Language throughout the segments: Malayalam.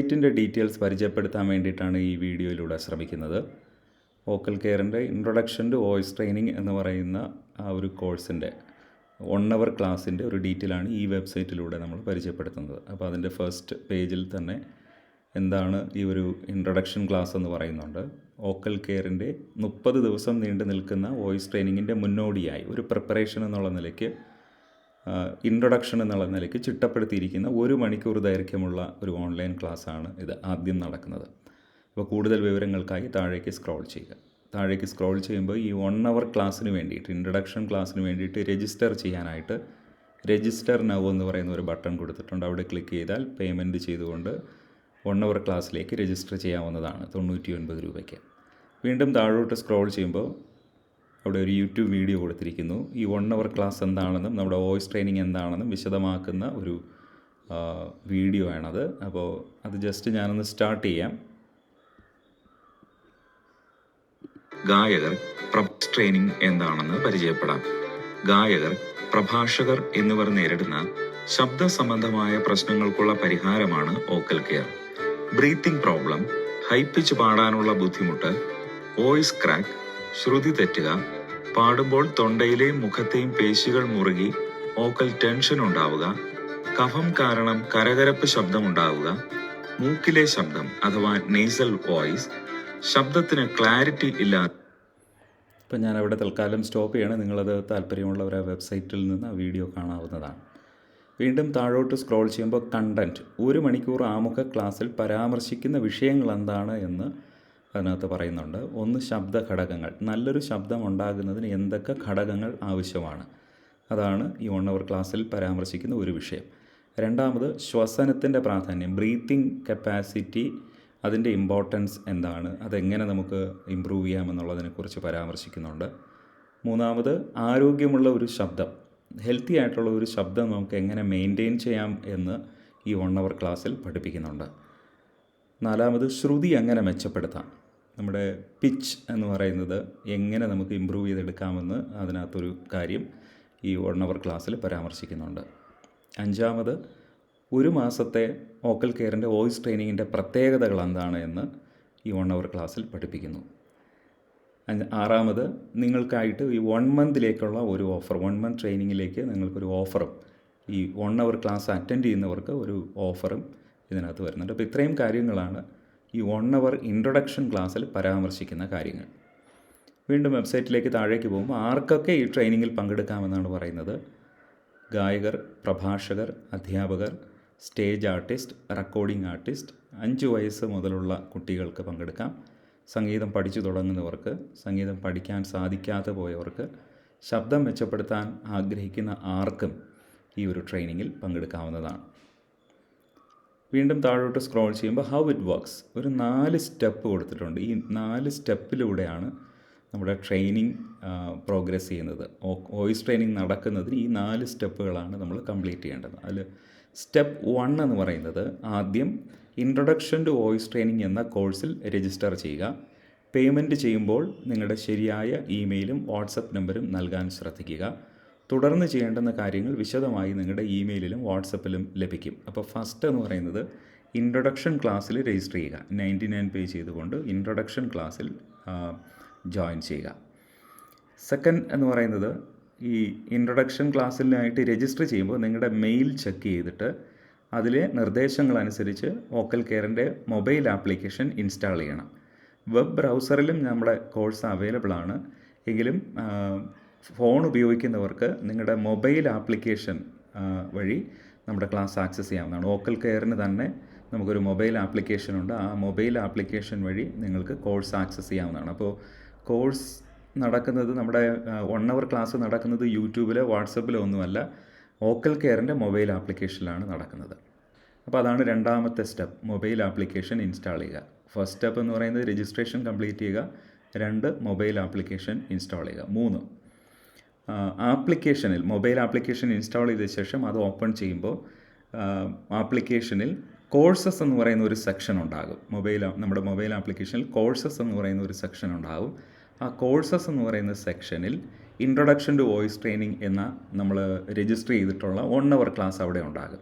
സൈറ്റിന്റെ ഡീറ്റെയിൽസ് പരിചയപ്പെടുത്താൻ വേണ്ടിയിട്ടാണ് ഈ വീഡിയോയിലൂടെ ശ്രമിക്കുന്നത്. വോക്കൽ കെയറിന്റെ ഇൻട്രൊഡക്ഷൻ ടു വോയിസ് ട്രെയിനിങ് എന്ന് പറയുന്ന ആ ഒരു കോഴ്സിന്റെ വൺ അവർ ക്ലാസ്സിന്റെ ഒരു ഡീറ്റെയിലാണ് ഈ വെബ്സൈറ്റിലൂടെ നമ്മൾ പരിചയപ്പെടുത്തുന്നത്. അപ്പോൾ അതിന്റെ ഫസ്റ്റ് പേജിൽ തന്നെ എന്താണ് ഈ ഒരു ഇൻട്രൊഡക്ഷൻ ക്ലാസ് എന്ന് പറയുന്നുണ്ട്. വോക്കൽ കെയറിന്റെ മുപ്പത് ദിവസം നീണ്ടു നിൽക്കുന്ന വോയിസ് ട്രെയിനിങ്ങിന്റെ മുന്നോടിയായി ഒരു പ്രിപ്പറേഷൻ എന്നുള്ള നിലയ്ക്ക് ഇൻട്രൊഡക്ഷൻ എന്നുള്ള നിലയ്ക്ക് ചിട്ടപ്പെടുത്തിയിരിക്കുന്ന ഒരു മണിക്കൂർ ദൈർഘ്യമുള്ള ഒരു ഓൺലൈൻ ക്ലാസ്സാണ് ഇത് ആദ്യം നടക്കുന്നത്. അപ്പോൾ കൂടുതൽ വിവരങ്ങൾക്കായി താഴേക്ക് സ്ക്രോൾ ചെയ്യുക. താഴേക്ക് സ്ക്രോൾ ചെയ്യുമ്പോൾ ഈ വൺ അവർ ക്ലാസ്സിന് വേണ്ടിയിട്ട് ഇൻട്രൊഡക്ഷൻ ക്ലാസ്സിന് വേണ്ടിയിട്ട് രജിസ്റ്റർ ചെയ്യാനായിട്ട് രജിസ്റ്റർ നവ് എന്ന് പറയുന്ന ഒരു ബട്ടൺ കൊടുത്തിട്ടുണ്ട്. അവിടെ ക്ലിക്ക് ചെയ്താൽ പേയ്മെന്റ് ചെയ്തുകൊണ്ട് വൺ അവർ ക്ലാസ്സിലേക്ക് രജിസ്റ്റർ ചെയ്യാവുന്നതാണ് തൊണ്ണൂറ്റി ഒൻപത് രൂപയ്ക്ക്. വീണ്ടും താഴോട്ട് സ്ക്രോൾ ചെയ്യുമ്പോൾ അവിടെ ഒരു യൂട്യൂബ് വീഡിയോ കൊടുത്തിരിക്കുന്നു. ഈ വൺ അവർ ക്ലാസ് എന്താണെന്നും നമ്മുടെ വോയിസ് ട്രെയിനിങ് എന്താണെന്നും വിശദമാക്കുന്ന ഒരു വീഡിയോ ആണത്. അപ്പോൾ അത് ജസ്റ്റ് ഞാനൊന്ന് സ്റ്റാർട്ട് ചെയ്യാം. ഗായകർ പ്രൊഫസ് ട്രെയിനിങ് എന്താണെന്ന് പരിചയപ്പെടാം. ഗായകർ പ്രഭാഷകർ എന്നിവർ നേരിടുന്ന ശബ്ദ സംബന്ധമായ പ്രശ്നങ്ങൾക്കുള്ള പരിഹാരമാണ് vocal care breathing problem high pitch പാടാനുള്ള ബുദ്ധിമുട്ട് വോയിസ് ക്രാക്ക് ശ്രുതി തെറ്റുക. പാടുമ്പോൾ തൊണ്ടയിലെയും മുഖത്തെയും പേശികൾ മുറുകി ഓക്കൽ ടെൻഷൻ ഉണ്ടാവുക. കഫം കാരണം കരകരപ്പ് ശബ്ദമുണ്ടാവുക മൂക്കിലെ ശബ്ദം അഥവാ നേസൽ വോയിസ് ശബ്ദത്തിന് ക്ലാരിറ്റി ഇല്ലാത്ത ഇപ്പം ഞാൻ അവിടെ തൽക്കാലം സ്റ്റോപ്പ് ചെയ്യണം. നിങ്ങളത് താല്പര്യമുള്ളവർ ആ വെബ്സൈറ്റിൽ നിന്ന് ആ വീഡിയോ കാണാവുന്നതാണ്. വീണ്ടും താഴോട്ട് സ്ക്രോൾ ചെയ്യുമ്പോൾ കണ്ടന്റ് ഒരു മണിക്കൂർ ആമുഖ ക്ലാസ്സിൽ പരാമർശിക്കുന്ന വിഷയങ്ങൾ എന്താണ് എന്ന് അതിനകത്ത് പറയുന്നുണ്ട്. ഒന്ന് ശബ്ദ ഘടകങ്ങൾ നല്ലൊരു ശബ്ദം ഉണ്ടാകുന്നതിന് എന്തൊക്കെ ഘടകങ്ങൾ ആവശ്യമാണ്? അതാണ് ഈ വൺ അവർ ക്ലാസ്സിൽ പരാമർശിക്കുന്ന ഒരു വിഷയം. രണ്ടാമത് ശ്വസനത്തിന്റെ പ്രാധാന്യം. ബ്രീത്തിങ് കപ്പാസിറ്റി അതിന്റെ ഇമ്പോർട്ടൻസ് എന്താണ്? അതെങ്ങനെ നമുക്ക് ഇമ്പ്രൂവ് ചെയ്യാമെന്നുള്ളതിനെക്കുറിച്ച് പരാമർശിക്കുന്നുണ്ട്. മൂന്നാമത് ആരോഗ്യമുള്ള ഒരു ശബ്ദം. ഹെൽത്തി ആയിട്ടുള്ള ഒരു ശബ്ദം നമുക്ക് എങ്ങനെ മെയിന്റെയിൻ ചെയ്യാം എന്ന് ഈ വൺ അവർ ക്ലാസ്സിൽ പഠിപ്പിക്കുന്നുണ്ട്. നാലാമത് ശ്രുതി എങ്ങനെ മെച്ചപ്പെടുത്താം? നമ്മുടെ പിച്ച് എന്ന് പറയുന്നത് എങ്ങനെ നമുക്ക് ഇമ്പ്രൂവ് ചെയ്തെടുക്കാമെന്ന് അതിനകത്തൊരു കാര്യം ഈ വൺ അവർ ക്ലാസ്സിൽ പരാമർശിക്കുന്നുണ്ട്. അഞ്ചാമത് ഒരു മാസത്തെ വോക്കൽ കെയറിന്റെ വോയിസ് ട്രെയിനിങ്ങിന്റെ പ്രത്യേകതകൾ എന്താണ് എന്ന് ഈ വൺ അവർ ക്ലാസ്സിൽ പഠിപ്പിക്കുന്നു. ആറാമത് നിങ്ങൾക്കായിട്ട് ഈ വൺ മന്തിലേക്കുള്ള ഒരു ഓഫർ വൺ മന്ത് ട്രെയിനിങ്ങിലേക്ക് നിങ്ങൾക്കൊരു ഓഫറും ഈ വൺ അവർ ക്ലാസ് അറ്റൻഡ് ചെയ്യുന്നവർക്ക് ഒരു ഓഫറും ഇതിനകത്ത് വരുന്നുണ്ട്. അപ്പോൾ ഇത്രയും കാര്യങ്ങളാണ് ഈ വൺ അവർ ഇൻട്രൊഡക്ഷൻ ക്ലാസ്സിൽ പരാമർശിക്കുന്ന കാര്യങ്ങൾ. വീണ്ടും വെബ്സൈറ്റിലേക്ക് താഴേക്ക് പോകുമ്പോൾ ആർക്കൊക്കെ ഈ ട്രെയിനിങ്ങിൽ പങ്കെടുക്കാമെന്നാണ് പറയുന്നത്? ഗായകർ പ്രഭാഷകർ അധ്യാപകർ സ്റ്റേജ് ആർട്ടിസ്റ്റ് റെക്കോർഡിംഗ് ആർട്ടിസ്റ്റ് അഞ്ച് വയസ്സ് മുതലുള്ള കുട്ടികൾക്ക് പങ്കെടുക്കാം. സംഗീതം പഠിച്ചു തുടങ്ങുന്നവർക്ക് സംഗീതം പഠിക്കാൻ സാധിക്കാതെ പോയവർക്ക് ശബ്ദം മെച്ചപ്പെടുത്താൻ ആഗ്രഹിക്കുന്ന ആർക്കും ഈ ഒരു ട്രെയിനിങ്ങിൽ പങ്കെടുക്കാവുന്നതാണ്. വീണ്ടും താഴോട്ട് സ്ക്രോൾ ചെയ്യുമ്പോൾ ഹൗ ഇറ്റ് വർക്ക്സ് ഒരു നാല് സ്റ്റെപ്പ് കൊടുത്തിട്ടുണ്ട്. ഈ നാല് സ്റ്റെപ്പിലൂടെയാണ് നമ്മുടെ ട്രെയിനിങ് പ്രോഗ്രസ് ചെയ്യുന്നത്. വോയിസ് ട്രെയിനിങ് നടക്കുന്നതിന് ഈ നാല് സ്റ്റെപ്പുകളാണ് നമ്മൾ കംപ്ലീറ്റ് ചെയ്യേണ്ടത്. അതിൽ സ്റ്റെപ്പ് വൺ എന്ന് പറയുന്നത് ആദ്യം ഇൻട്രൊഡക്ഷൻ ടു വോയിസ് ട്രെയിനിങ് എന്ന കോഴ്സിൽ രജിസ്റ്റർ ചെയ്യുക. പേയ്മെന്റ് ചെയ്യുമ്പോൾ നിങ്ങളുടെ ശരിയായ ഇമെയിലും വാട്സപ്പ് നമ്പരും നൽകാൻ ശ്രദ്ധിക്കുക. തുടർന്ന് ചെയ്യേണ്ടുന്ന കാര്യങ്ങൾ വിശദമായി നിങ്ങളുടെ ഇമെയിലിലും വാട്സപ്പിലും ലഭിക്കും. അപ്പോൾ ഫസ്റ്റ് എന്ന് പറയുന്നത് ഇൻട്രൊഡക്ഷൻ ക്ലാസ്സിൽ രജിസ്റ്റർ ചെയ്യുക. നയന്റി നയൻ പേ ചെയ്തുകൊണ്ട് ഇൻട്രൊഡക്ഷൻ ക്ലാസ്സിൽ ജോയിൻ ചെയ്യുക. സെക്കൻഡ് എന്ന് പറയുന്നത് ഈ ഇൻട്രൊഡക്ഷൻ ക്ലാസ്സിലായിട്ട് രജിസ്റ്റർ ചെയ്യുമ്പോൾ നിങ്ങളുടെ മെയിൽ ചെക്ക് ചെയ്തിട്ട് അതിലെ നിർദ്ദേശങ്ങളനുസരിച്ച് വോക്കൽ കെയറിന്റെ മൊബൈൽ ആപ്ലിക്കേഷൻ ഇൻസ്റ്റാൾ ചെയ്യണം. വെബ് ബ്രൗസറിലും നമ്മുടെ കോഴ്സ് അവൈലബിൾ ആണ്. എങ്കിലും ഫോൺ ഉപയോഗിക്കുന്നവർക്ക് നിങ്ങളുടെ മൊബൈൽ ആപ്ലിക്കേഷൻ വഴി നമ്മുടെ ക്ലാസ് ആക്സസ് ചെയ്യാവുന്നതാണ്. ഓക്കൽ കെയറിന് തന്നെ നമുക്കൊരു മൊബൈൽ ആപ്ലിക്കേഷൻ ഉണ്ട്. ആ മൊബൈൽ ആപ്ലിക്കേഷൻ വഴി നിങ്ങൾക്ക് കോഴ്സ് ആക്സസ് ചെയ്യാവുന്നതാണ്. അപ്പോൾ കോഴ്സ് നടക്കുന്നത് നമ്മുടെ വൺ അവർ ക്ലാസ് നടക്കുന്നത് യൂട്യൂബിലോ വാട്സപ്പിലോ ഒന്നുമല്ല. ഓക്കൽ കെയറിന്റെ മൊബൈൽ ആപ്ലിക്കേഷനിലാണ് നടക്കുന്നത്. അപ്പോൾ അതാണ് രണ്ടാമത്തെ സ്റ്റെപ്പ്. മൊബൈൽ ആപ്ലിക്കേഷൻ ഇൻസ്റ്റാൾ ചെയ്യുക. ഫസ്റ്റ് സ്റ്റെപ്പ് എന്ന് പറയുന്നത് രജിസ്ട്രേഷൻ കംപ്ലീറ്റ് ചെയ്യുക. രണ്ട് മൊബൈൽ ആപ്ലിക്കേഷൻ ഇൻസ്റ്റാൾ ചെയ്യുക. മൂന്ന് ആപ്ലിക്കേഷനിൽ മൊബൈൽ ആപ്ലിക്കേഷൻ ഇൻസ്റ്റാൾ ചെയ്ത ശേഷം അത് ഓപ്പൺ ചെയ്യുമ്പോൾ ആപ്ലിക്കേഷനിൽ കോഴ്സസ് എന്ന് പറയുന്ന ഒരു സെക്ഷൻ ഉണ്ടാകും. മൊബൈൽ നമ്മുടെ മൊബൈൽ ആപ്ലിക്കേഷനിൽ കോഴ്സസ് എന്ന് പറയുന്ന ഒരു സെക്ഷൻ ഉണ്ടാകും. ആ കോഴ്സസ് എന്ന് പറയുന്ന സെക്ഷനിൽ ഇൻട്രൊഡക്ഷൻ ടു വോയിസ് ട്രെയിനിങ് എന്ന നമ്മൾ രജിസ്റ്റർ ചെയ്തിട്ടുള്ള വൺ അവർ ക്ലാസ് അവിടെ ഉണ്ടാകും.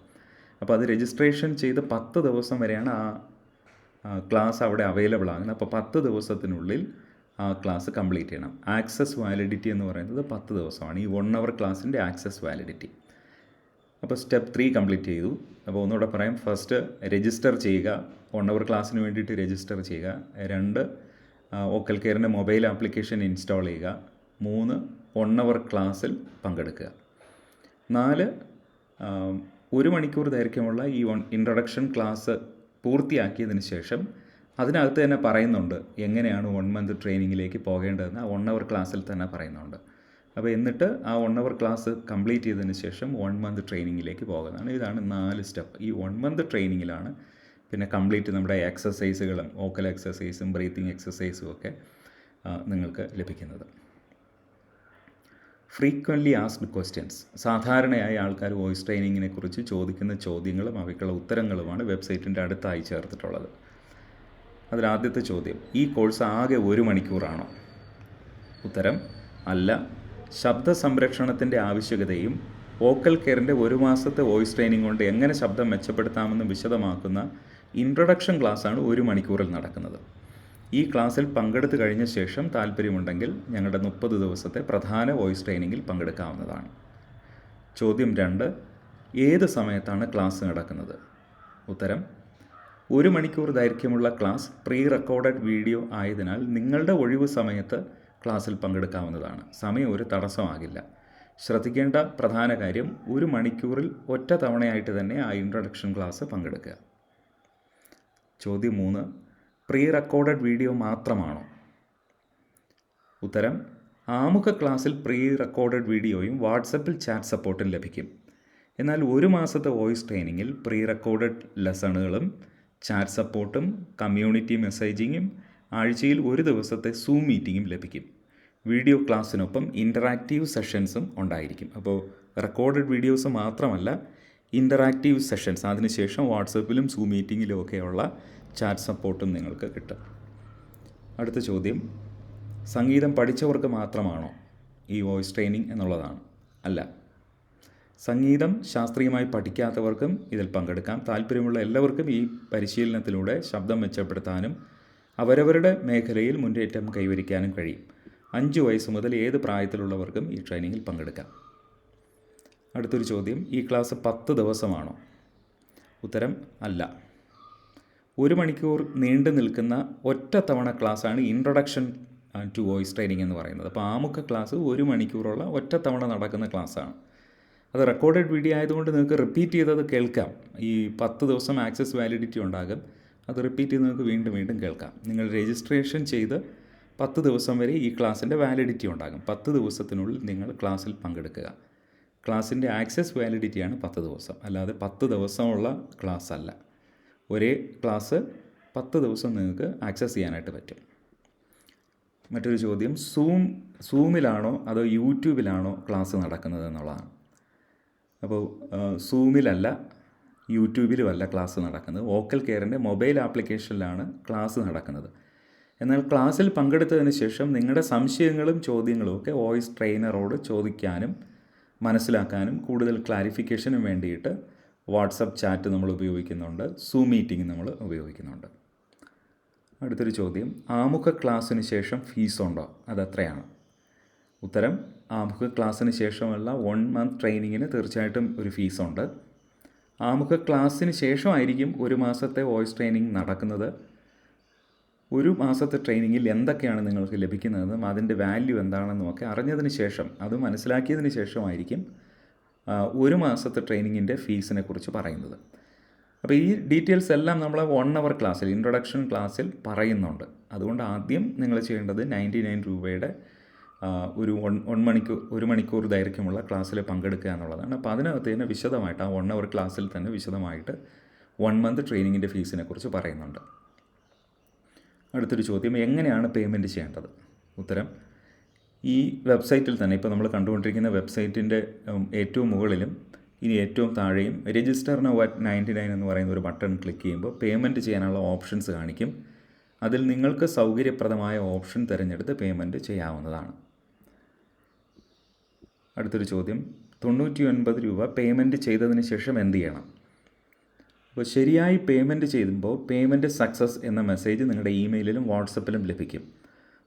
അപ്പോൾ അത് രജിസ്ട്രേഷൻ ചെയ്ത് പത്ത് ദിവസം വരെയാണ് ആ ക്ലാസ് അവിടെ അവൈലബിൾ ആകുന്നത്. അപ്പോൾ പത്ത് ദിവസത്തിനുള്ളിൽ ആ ക്ലാസ് കംപ്ലീറ്റ് ചെയ്യണം. ആക്സസ് വാലിഡിറ്റി എന്ന് പറയുന്നത് പത്ത് ദിവസമാണ്. ഈ വൺ അവർ ക്ലാസ്സിന്റെ ആക്സസ് വാലിഡിറ്റി അപ്പോൾ സ്റ്റെപ്പ് ത്രീ കംപ്ലീറ്റ് ചെയ്തു. അപ്പോൾ ഒന്നുകൂടെ പറയാം. ഫസ്റ്റ് രജിസ്റ്റർ ചെയ്യുക. വൺ അവർ ക്ലാസ്സിന് വേണ്ടിയിട്ട് രജിസ്റ്റർ ചെയ്യുക. രണ്ട് ഓക്കൽ കെയറിന്റെ മൊബൈൽ ആപ്ലിക്കേഷൻ ഇൻസ്റ്റാൾ ചെയ്യുക. മൂന്ന് വൺ അവർ ക്ലാസ്സിൽ പങ്കെടുക്കുക. നാല് ഒരു മണിക്കൂർ ദൈർഘ്യമുള്ള ഈ ഇൻട്രൊഡക്ഷൻ ക്ലാസ് പൂർത്തിയാക്കിയതിന് ശേഷം അതിനകത്ത് തന്നെ പറയുന്നുണ്ട് എങ്ങനെയാണ് വൺ മന്ത് ട്രെയിനിങ്ങിലേക്ക് പോകേണ്ടതെന്ന്. ആ വൺ അവർ ക്ലാസ്സിൽ തന്നെ പറയുന്നുണ്ട്. അപ്പോൾ എന്നിട്ട് ആ വൺ അവർ ക്ലാസ് കംപ്ലീറ്റ് ചെയ്തതിന് ശേഷം വൺ മന്ത് ട്രെയിനിങ്ങിലേക്ക് പോകുന്നതാണ്. ഇതാണ് നാല് സ്റ്റെപ്പ് ഈ വൺ മന്ത് ട്രെയിനിങ്ങിലാണ് പിന്നെ കംപ്ലീറ്റ് നമ്മുടെ എക്സസൈസുകളും ഓക്കൽ എക്സസൈസും ബ്രീത്തിങ് എക്സസൈസും ഒക്കെ നിങ്ങൾക്ക് ലഭിക്കുന്നത്. ഫ്രീക്വന്റ്ലി ആസ്ക്ഡ് ക്വസ്റ്റ്യൻസ് സാധാരണയായി ആൾക്കാർ വോയിസ് ട്രെയിനിങ്ങിനെക്കുറിച്ച് ചോദിക്കുന്ന ചോദ്യങ്ങളും അവയ്ക്കുള്ള ഉത്തരങ്ങളുമാണ് വെബ്സൈറ്റിന്റെ അടുത്തായി ചേർത്തിട്ടുള്ളത്. അതിലാദ്യത്തെ ചോദ്യം ഈ കോഴ്സ് ആകെ ഒരു മണിക്കൂറാണോ? ഉത്തരം അല്ല. ശബ്ദ സംരക്ഷണത്തിന്റെ ആവശ്യകതയും വോക്കൽ കെയറിന്റെ ഒരു മാസത്തെ വോയിസ് ട്രെയിനിങ് കൊണ്ട് എങ്ങനെ ശബ്ദം മെച്ചപ്പെടുത്താമെന്ന് വിശദമാക്കുന്ന ഇൻട്രൊഡക്ഷൻ ക്ലാസ്സാണ് ഒരു മണിക്കൂറിൽ നടക്കുന്നത്. ഈ ക്ലാസ്സിൽ പങ്കെടുത്ത് കഴിഞ്ഞ ശേഷം താല്പര്യമുണ്ടെങ്കിൽ ഞങ്ങളുടെ മുപ്പത് ദിവസത്തെ പ്രധാന വോയിസ് ട്രെയിനിങ്ങിൽ പങ്കെടുക്കാവുന്നതാണ്. ചോദ്യം രണ്ട് ഏത് സമയത്താണ് ക്ലാസ് നടക്കുന്നത്? ഉത്തരം ഒരു മണിക്കൂർ ദൈർഘ്യമുള്ള ക്ലാസ് പ്രീ റെക്കോർഡഡ് വീഡിയോ ആയതിനാൽ നിങ്ങളുടെ ഒഴിവ് സമയത്ത് ക്ലാസ്സിൽ പങ്കെടുക്കാവുന്നതാണ്. സമയം ഒരു തടസ്സമാകില്ല. ശ്രദ്ധിക്കേണ്ട പ്രധാന കാര്യം ഒരു മണിക്കൂറിൽ ഒറ്റ തവണയായിട്ട് തന്നെ ആ ഇൻട്രൊഡക്ഷൻ ക്ലാസ് പങ്കെടുക്കുക. ചോദ്യം മൂന്ന് പ്രീ റെക്കോർഡഡ് വീഡിയോ മാത്രമാണോ? ഉത്തരം ആമുഖ ക്ലാസ്സിൽ പ്രീ റെക്കോർഡഡ് വീഡിയോയും വാട്സപ്പിൽ ചാറ്റ് സപ്പോർട്ടും ലഭിക്കും. എന്നാൽ ഒരു മാസത്തെ വോയിസ് ട്രെയിനിങ്ങിൽ പ്രീ റെക്കോർഡഡ് ലെസണുകളും ചാറ്റ് സപ്പോർട്ടും കമ്മ്യൂണിറ്റി മെസ്സേജിങ്ങും ആഴ്ചയിൽ ഒരു ദിവസത്തെ സൂം മീറ്റിങ്ങും ലഭിക്കും. വീഡിയോ ക്ലാസ്സിനൊപ്പം ഇന്ററാക്റ്റീവ് സെഷൻസും ഉണ്ടായിരിക്കും. അപ്പോൾ റെക്കോർഡഡ് വീഡിയോസ് മാത്രമല്ല ഇന്ററാക്റ്റീവ് സെഷൻസ് അതിനുശേഷം വാട്സപ്പിലും സൂം മീറ്റിങ്ങിലും ഒക്കെയുള്ള ചാറ്റ് സപ്പോർട്ടും നിങ്ങൾക്ക് കിട്ടും. അടുത്ത ചോദ്യം സംഗീതം പഠിച്ചവർക്ക് മാത്രമാണോ ഈ വോയിസ് ട്രെയിനിങ് എന്നുള്ളതാണ്? അല്ല സംഗീതം ശാസ്ത്രീയമായി പഠിക്കാത്തവർക്കും ഇതിൽ പങ്കെടുക്കാം. താല്പര്യമുള്ള എല്ലാവർക്കും ഈ പരിശീലനത്തിലൂടെ ശബ്ദം മെച്ചപ്പെടുത്താനും അവരവരുടെ മേഖലയിൽ മുന്നേറ്റം കൈവരിക്കാനും കഴിയും. അഞ്ച് വയസ്സ് മുതൽ ഏത് പ്രായത്തിലുള്ളവർക്കും ഈ ട്രെയിനിങ്ങിൽ പങ്കെടുക്കാം. അടുത്തൊരു ചോദ്യം ഈ ക്ലാസ് പത്ത് ദിവസമാണോ? ഉത്തരം അല്ല. ഒരു മണിക്കൂർ നീണ്ടു നിൽക്കുന്ന ഒറ്റ തവണ ക്ലാസ്സാണ് ഇൻട്രൊഡക്ഷൻ ടു വോയിസ് ട്രെയിനിങ് എന്ന് പറയുന്നത്. അപ്പോൾ ആമുഖ ക്ലാസ് ഒരു മണിക്കൂറുള്ള ഒറ്റ തവണ നടക്കുന്ന ക്ലാസ്സാണ്. അത് റെക്കോർഡഡ് വീഡിയോ ആയതുകൊണ്ട് നിങ്ങൾക്ക് റിപ്പീറ്റ് ചെയ്തത് കേൾക്കാം. ഈ പത്ത് ദിവസം ആക്സസ് വാലിഡിറ്റി ഉണ്ടാകും. അത് റിപ്പീറ്റ് ചെയ്ത് നിങ്ങൾക്ക് വീണ്ടും വീണ്ടും കേൾക്കാം. നിങ്ങൾ രജിസ്ട്രേഷൻ ചെയ്ത് പത്ത് ദിവസം വരെ ഈ ക്ലാസ്സിന്റെ വാലിഡിറ്റി ഉണ്ടാകും. പത്ത് ദിവസത്തിനുള്ളിൽ നിങ്ങൾ ക്ലാസ്സിൽ പങ്കെടുക്കുക. ക്ലാസ്സിന്റെ ആക്സസ് വാലിഡിറ്റിയാണ് പത്ത് ദിവസം. അല്ലാതെ പത്ത് ദിവസമുള്ള ക്ലാസ് അല്ല. ഒരേ ക്ലാസ് പത്ത് ദിവസം നിങ്ങൾക്ക് ആക്സസ് ചെയ്യാനായിട്ട് പറ്റും. മറ്റൊരു ചോദ്യം സൂം സൂമിലാണോ അതോ യൂട്യൂബിലാണോ ക്ലാസ് നടക്കുന്നത് എന്നുള്ളതാണ്. അപ്പോൾ സൂമിലല്ല യൂട്യൂബിലുമല്ല ക്ലാസ് നടക്കുന്നത്. വോക്കൽ കെയറിന്റെ മൊബൈൽ ആപ്ലിക്കേഷനിലാണ് ക്ലാസ് നടക്കുന്നത്. എന്നാൽ ക്ലാസ്സിൽ പങ്കെടുത്തതിന് ശേഷം നിങ്ങളുടെ സംശയങ്ങളും ചോദ്യങ്ങളും ഒക്കെ വോയിസ് ട്രെയിനറോട് ചോദിക്കാനും മനസ്സിലാക്കാനും കൂടുതൽ ക്ലാരിഫിക്കേഷനും വേണ്ടിയിട്ട് വാട്സപ്പ് ചാറ്റ് നമ്മൾ ഉപയോഗിക്കുന്നുണ്ട്. സൂം മീറ്റിംഗ് നമ്മൾ ഉപയോഗിക്കുന്നുണ്ട്. അടുത്തൊരു ചോദ്യം. ആമുഖ ക്ലാസ്സിന് ശേഷം ഫീസ് ഉണ്ടോ? അതെത്രയാണ്. ഉത്തരം ആമുഖ ക്ലാസ്സിന് ശേഷമുള്ള വൺ മന്ത് ട്രെയിനിങ്ങിന് തീർച്ചയായിട്ടും ഒരു ഫീസുണ്ട് ആമുഖ ക്ലാസ്സിന് ശേഷമായിരിക്കും ഒരു മാസത്തെ വോയിസ് ട്രെയിനിങ് നടക്കുന്നത്. ഒരു മാസത്തെ ട്രെയിനിങ്ങിൽ എന്തൊക്കെയാണ് നിങ്ങൾക്ക് ലഭിക്കുന്നതെന്നും അതിന്റെ വാല്യൂ എന്താണെന്നും ഒക്കെ അറിഞ്ഞതിന് ശേഷം അത് മനസ്സിലാക്കിയതിന് ശേഷമായിരിക്കും ഒരു മാസത്തെ ട്രെയിനിങ്ങിന്റെ ഫീസിനെ കുറിച്ച് പറയുന്നത്. അപ്പോൾ ഈ ഡീറ്റെയിൽസ് എല്ലാം നമ്മൾ വൺ അവർ ക്ലാസ്സിൽ ഇൻട്രൊഡക്ഷൻ ക്ലാസ്സിൽ പറയുന്നുണ്ട്. അതുകൊണ്ട് ആദ്യം നിങ്ങൾ ചെയ്യേണ്ടത് നയന്റി നയൻ രൂപയുടെ ഒരു വൺ വൺ മണിക്കൂർ ഒരു മണിക്കൂർ ദൈർഘ്യമുള്ള ക്ലാസ്സിൽ പങ്കെടുക്കുക എന്നുള്ളതാണ്. അപ്പോൾ അതിനകത്ത് തന്നെ വിശദമായിട്ട് ആ വൺ അവർ ക്ലാസ്സിൽ തന്നെ വിശദമായിട്ട് വൺ മന്ത് ട്രെയിനിങ്ങിന്റെ ഫീസിനെ കുറിച്ച് പറയുന്നുണ്ട്. അടുത്തൊരു ചോദ്യം എങ്ങനെയാണ് പേയ്മെന്റ് ചെയ്യേണ്ടത്? ഉത്തരം ഈ വെബ്സൈറ്റിൽ തന്നെ ഇപ്പോൾ നമ്മൾ കണ്ടുകൊണ്ടിരിക്കുന്ന വെബ്സൈറ്റിന്റെ ഏറ്റവും മുകളിലും ഇനി ഏറ്റവും താഴെയും register now at ninety nine എന്ന് പറയുന്ന ഒരു ബട്ടൺ ക്ലിക്ക് ചെയ്യുമ്പോൾ പേയ്മെന്റ് ചെയ്യാനുള്ള ഓപ്ഷൻസ് കാണിക്കും. അതിൽ നിങ്ങൾക്ക് സൗകര്യപ്രദമായ ഓപ്ഷൻ തിരഞ്ഞെടുത്ത് പേയ്മെന്റ് ചെയ്യാവുന്നതാണ്. അടുത്തൊരു ചോദ്യം. തൊണ്ണൂറ്റി ഒൻപത് രൂപ പേയ്മെന്റ് ചെയ്തതിന് ശേഷം എന്ത് ചെയ്യണം? അപ്പോൾ ശരിയായി പേയ്മെന്റ് ചെയ്യുമ്പോൾ പേയ്മെന്റ് സക്സസ് എന്ന മെസ്സേജ് നിങ്ങളുടെ ഇമെയിലിലും വാട്സപ്പിലും ലഭിക്കും.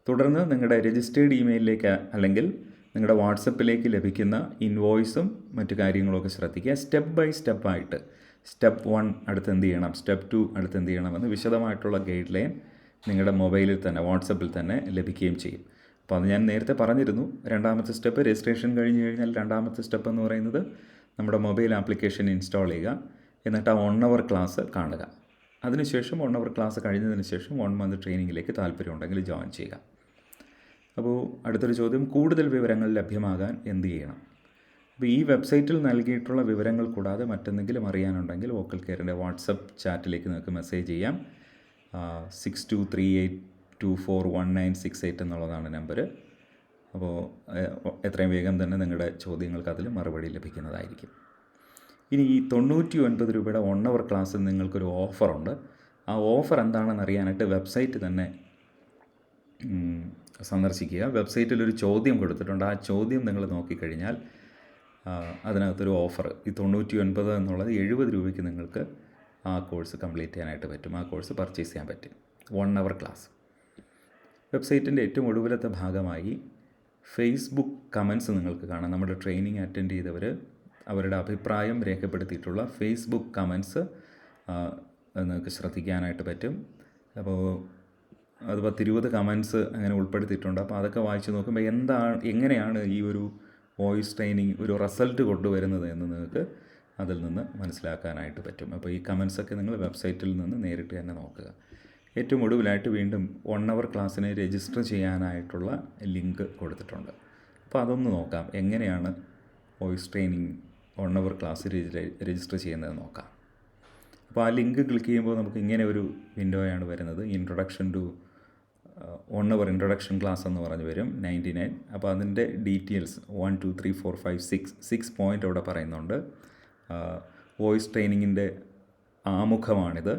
തുടർന്ന് നിങ്ങളുടെ രജിസ്റ്റേർഡ് ഇമെയിലിലേക്ക് അല്ലെങ്കിൽ നിങ്ങളുടെ വാട്സപ്പിലേക്ക് ലഭിക്കുന്ന ഇൻവോയ്സും മറ്റു കാര്യങ്ങളൊക്കെ ശ്രദ്ധിക്കുക. സ്റ്റെപ്പ് ബൈ സ്റ്റെപ്പായിട്ട് സ്റ്റെപ്പ് വൺ അടുത്ത് എന്ത് ചെയ്യണം? സ്റ്റെപ്പ് ടു അടുത്ത് എന്ത് ചെയ്യണമെന്ന് വിശദമായിട്ടുള്ള ഗൈഡ് ലൈൻ നിങ്ങളുടെ മൊബൈലിൽ തന്നെ വാട്സപ്പിൽ തന്നെ ലഭിക്കുകയും ചെയ്യും. അപ്പോൾ അത് ഞാൻ നേരത്തെ പറഞ്ഞിരുന്നു. രണ്ടാമത്തെ സ്റ്റെപ്പ് രജിസ്ട്രേഷൻ കഴിഞ്ഞ് കഴിഞ്ഞാൽ രണ്ടാമത്തെ സ്റ്റെപ്പ് എന്ന് പറയുന്നത് നമ്മുടെ മൊബൈൽ ആപ്ലിക്കേഷൻ ഇൻസ്റ്റാൾ ചെയ്യുക. എന്നിട്ട് ആ വൺ അവർ ക്ലാസ് കാണുക. അതിനുശേഷം വൺ അവർ ക്ലാസ് കഴിഞ്ഞതിന് ശേഷം വൺ മന്ത് ട്രെയിനിങ്ങിലേക്ക് താല്പര്യമുണ്ടെങ്കിൽ ജോയിൻ ചെയ്യുക. അപ്പോൾ അടുത്തൊരു ചോദ്യം കൂടുതൽ വിവരങ്ങൾ ലഭ്യമാകാൻ എന്ത് ചെയ്യണം? അപ്പോൾ ഈ വെബ്സൈറ്റിൽ നൽകിയിട്ടുള്ള വിവരങ്ങൾ കൂടാതെ മറ്റെന്തെങ്കിലും അറിയാനുണ്ടെങ്കിൽ വോക്കൽ കെയറിന്റെ വാട്സപ്പ് ചാറ്റിലേക്ക് നിങ്ങൾക്ക് മെസ്സേജ് ചെയ്യാം. Six two three eight two four one nine six eight എന്നുള്ളതാണ് നമ്പർ അപ്പോൾ എത്രയും വേഗം തന്നെ നിങ്ങളുടെ ചോദ്യങ്ങൾക്ക് അതിൽ മറുപടി ലഭിക്കുന്നതായിരിക്കും. ഇനി ഈ തൊണ്ണൂറ്റി ഒൻപത് രൂപയുടെ വൺ അവർ ക്ലാസ്സിൽ നിങ്ങൾക്കൊരു ഓഫറുണ്ട് ആ ഓഫർ എന്താണെന്ന് അറിയാനായിട്ട് വെബ്സൈറ്റ് തന്നെ സന്ദർശിക്കുക. വെബ്സൈറ്റിൽ ഒരു ചോദ്യം കൊടുത്തിട്ടുണ്ട്. ആ ചോദ്യം നിങ്ങൾ നോക്കിക്കഴിഞ്ഞാൽ അതിനകത്തൊരു ഓഫർ ഈ തൊണ്ണൂറ്റി ഒൻപത് എന്നുള്ളത് എഴുപത് രൂപയ്ക്ക് നിങ്ങൾക്ക് ആ കോഴ്സ് കംപ്ലീറ്റ് ചെയ്യാനായിട്ട് പറ്റും. ആ കോഴ്സ് പർച്ചേസ് ചെയ്യാൻ പറ്റും. വൺ അവർ ക്ലാസ് വെബ്സൈറ്റിന്റെ ഏറ്റവും ഒടുവിലത്തെ ഭാഗമായി ഫേസ്ബുക്ക് കമൻസ് നിങ്ങൾക്ക് കാണാം. നമ്മുടെ ട്രെയിനിങ് അറ്റൻഡ് ചെയ്തവർ അവരുടെ അഭിപ്രായം രേഖപ്പെടുത്തിയിട്ടുള്ള ഫേസ്ബുക്ക് കമൻസ് നിങ്ങൾക്ക് ശ്രദ്ധിക്കാനായിട്ട് പറ്റും. അപ്പോൾ അത് പത്തിരുപത് കമൻസ് അങ്ങനെ ഉൾപ്പെടുത്തിയിട്ടുണ്ട്. അപ്പോൾ അതൊക്കെ വായിച്ച് നോക്കുമ്പോൾ എന്താണ് എങ്ങനെയാണ് ഈ ഒരു വോയിസ് ട്രെയിനിങ് ഒരു റിസൾട്ട് കൊണ്ടുവരുന്നത് എന്ന് നിങ്ങൾക്ക് അതിൽ നിന്ന് മനസ്സിലാക്കാനായിട്ട് പറ്റും. അപ്പോൾ ഈ കമൻസൊക്കെ നിങ്ങൾ വെബ്സൈറ്റിൽ നിന്ന് നേരിട്ട് തന്നെ നോക്കുക. ഏറ്റവും ഒടുവിലായിട്ട് വീണ്ടും വൺ അവർ ക്ലാസ്സിന് രജിസ്റ്റർ ചെയ്യാനായിട്ടുള്ള ലിങ്ക് കൊടുത്തിട്ടുണ്ട്. അപ്പോൾ അതൊന്ന് നോക്കാം. എങ്ങനെയാണ് voice training one hour class register ചെയ്യുന്നത് നോക്കാം. അപ്പോൾ ആ ലിങ്ക് ക്ലിക്ക് ചെയ്യുമ്പോൾ നമുക്ക് ഇങ്ങനെ ഒരു വിൻഡോയാണ് വരുന്നത്. Introduction to one hour introduction class എന്ന് പറഞ്ഞ് വരും നയന്റി നയൻ അപ്പോൾ അതിന്റെ details one two three four five six six point അവിടെ പറയുന്നുണ്ട്. വോയിസ് ട്രെയിനിങ്ങിന്റെ ആമുഖമാണിത്.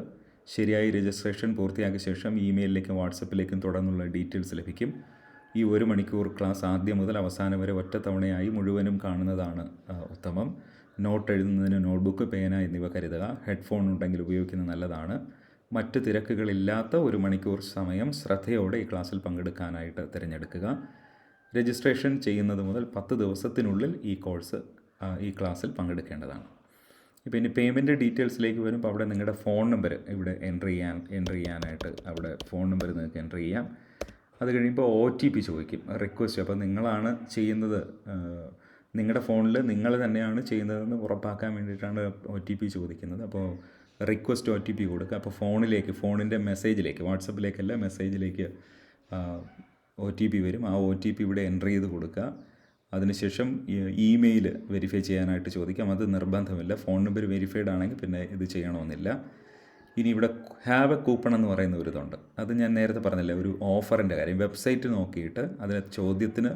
ശരിയായി രജിസ്ട്രേഷൻ പൂർത്തിയാക്കിയ ശേഷം ഇമെയിലിലേക്കും വാട്സപ്പിലേക്കും തുടർന്നുള്ള ഡീറ്റെയിൽസ് ലഭിക്കും. ഈ ഒരു മണിക്കൂർ ക്ലാസ് ആദ്യം മുതൽ അവസാനം വരെ ഒറ്റത്തവണയായി മുഴുവനും കാണുന്നതാണ് ഉത്തമം. നോട്ട് എഴുതുന്നതിന് നോട്ട്ബുക്ക് പേന എന്നിവ കരുതുക. ഹെഡ്ഫോൺ ഉണ്ടെങ്കിൽ ഉപയോഗിക്കുന്നത് നല്ലതാണ്. മറ്റ് തിരക്കുകളില്ലാത്ത ഒരു മണിക്കൂർ സമയം ശ്രദ്ധയോടെ ഈ ക്ലാസ്സിൽ പങ്കെടുക്കാനായിട്ട് തിരഞ്ഞെടുക്കുക. രജിസ്ട്രേഷൻ ചെയ്യുന്നത് മുതൽ പത്ത് ദിവസത്തിനുള്ളിൽ ഈ കോഴ്സ് ഈ ക്ലാസ്സിൽ പങ്കെടുക്കേണ്ടതാണ്. ഇപ്പോൾ ഇനി പേയ്മെന്റ് ഡീറ്റെയിൽസിലേക്ക് വരുമ്പോൾ അവിടെ നിങ്ങളുടെ ഫോൺ നമ്പർ ഇവിടെ എന്റർ ചെയ്യാൻ എന്റർ ചെയ്യാനായിട്ട് അവിടെ ഫോൺ നമ്പർ നിങ്ങൾക്ക് എന്റർ ചെയ്യാം. അത് കഴിയുമ്പോൾ ഒ ടി പി ചോദിക്കും റിക്വസ്റ്റ് അപ്പോൾ നിങ്ങളാണ് ചെയ്യുന്നത് നിങ്ങളുടെ ഫോണിൽ നിങ്ങൾ തന്നെയാണ് ചെയ്യുന്നതെന്ന് ഉറപ്പാക്കാൻ വേണ്ടിയിട്ടാണ് ഒ ടി പി ചോദിക്കുന്നത്. അപ്പോൾ റിക്വസ്റ്റ് ഒ ടി പി കൊടുക്കുക. അപ്പോൾ ഫോണിലേക്ക് ഫോണിന്റെ മെസ്സേജിലേക്ക് വാട്സപ്പിലേക്കല്ല മെസ്സേജിലേക്ക് ഒ ടി പി വരും. ആ ഒ ടി പി ഇവിടെ എന്റർ ചെയ്ത് കൊടുക്കുക. അതിനുശേഷം ഇമെയിൽ വെരിഫൈ ചെയ്യാനായിട്ട് ചോദിക്കാം. അത് നിർബന്ധമില്ല. ഫോൺ നമ്പർ വെരിഫൈഡ് ആണെങ്കിൽ പിന്നെ ഇത് ചെയ്യണമെന്നില്ല. ഇനി ഇവിടെ ഹാവ് എ കൂപ്പൺ എന്ന് പറയുന്ന ഒരു ഇതുണ്ട്. അത് ഞാൻ നേരത്തെ പറഞ്ഞില്ല ഒരു ഓഫറിന്റെ കാര്യം. വെബ്സൈറ്റ് നോക്കിയിട്ട് അതിന് ചോദ്യത്തിന്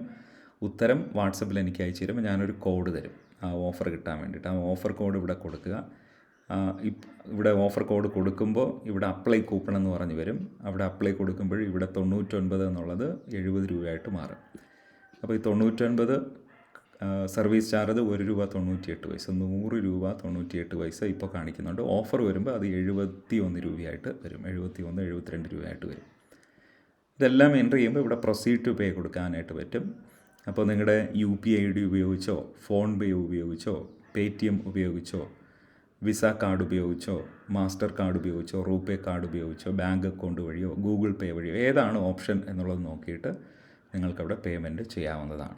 ഉത്തരം വാട്സപ്പിൽ എനിക്ക് അയച്ചു തരുമ്പോൾ ഞാനൊരു കോഡ് തരും. ആ ഓഫർ കിട്ടാൻ വേണ്ടിയിട്ട്. ആ ഓഫർ കോഡ് ഇവിടെ കൊടുക്കുക. ഇവിടെ ഓഫർ കോഡ് കൊടുക്കുമ്പോൾ ഇവിടെ അപ്ലൈ കൂപ്പൺ എന്ന് പറഞ്ഞ് വരും. അവിടെ അപ്ലൈ കൊടുക്കുമ്പോൾ ഇവിടെ തൊണ്ണൂറ്റൊൻപത് എന്നുള്ളത് എഴുപത് രൂപയായിട്ട് മാറും. അപ്പോൾ ഈ തൊണ്ണൂറ്റൊൻപത് സർവീസ് ചാർജ് ഒരു രൂപ തൊണ്ണൂറ്റിയെട്ട് പൈസ നൂറ് രൂപ തൊണ്ണൂറ്റിയെട്ട് പൈസ ഇപ്പോൾ കാണിക്കുന്നുണ്ട്. ഓഫർ വരുമ്പോൾ അത് എഴുപത്തി ഒന്ന് രൂപയായിട്ട് വരും. എഴുപത്തി ഒന്ന് എഴുപത്തിരണ്ട് രൂപയായിട്ട് വരും. ഇതെല്ലാം എന്റർ ചെയ്യുമ്പോൾ ഇവിടെ പ്രൊസീഡ് ടു പേ കൊടുക്കാനായിട്ട് പറ്റും. അപ്പോൾ നിങ്ങളുടെ യു പി ഐ ഡി ഉപയോഗിച്ചോ ഫോൺ പേ ഉപയോഗിച്ചോ പേ ടി എം ഉപയോഗിച്ചോ വിസ കാർഡ് ഉപയോഗിച്ചോ മാസ്റ്റർ കാർഡ് ഉപയോഗിച്ചോ റൂപേ കാർഡ് ഉപയോഗിച്ചോ ബാങ്ക് അക്കൗണ്ട് വഴിയോ ഗൂഗിൾ പേ വഴിയോ ഏതാണ് ഓപ്ഷൻ എന്നുള്ളത് നോക്കിയിട്ട് നിങ്ങൾക്കവിടെ പേയ്മെന്റ് ചെയ്യാവുന്നതാണ്.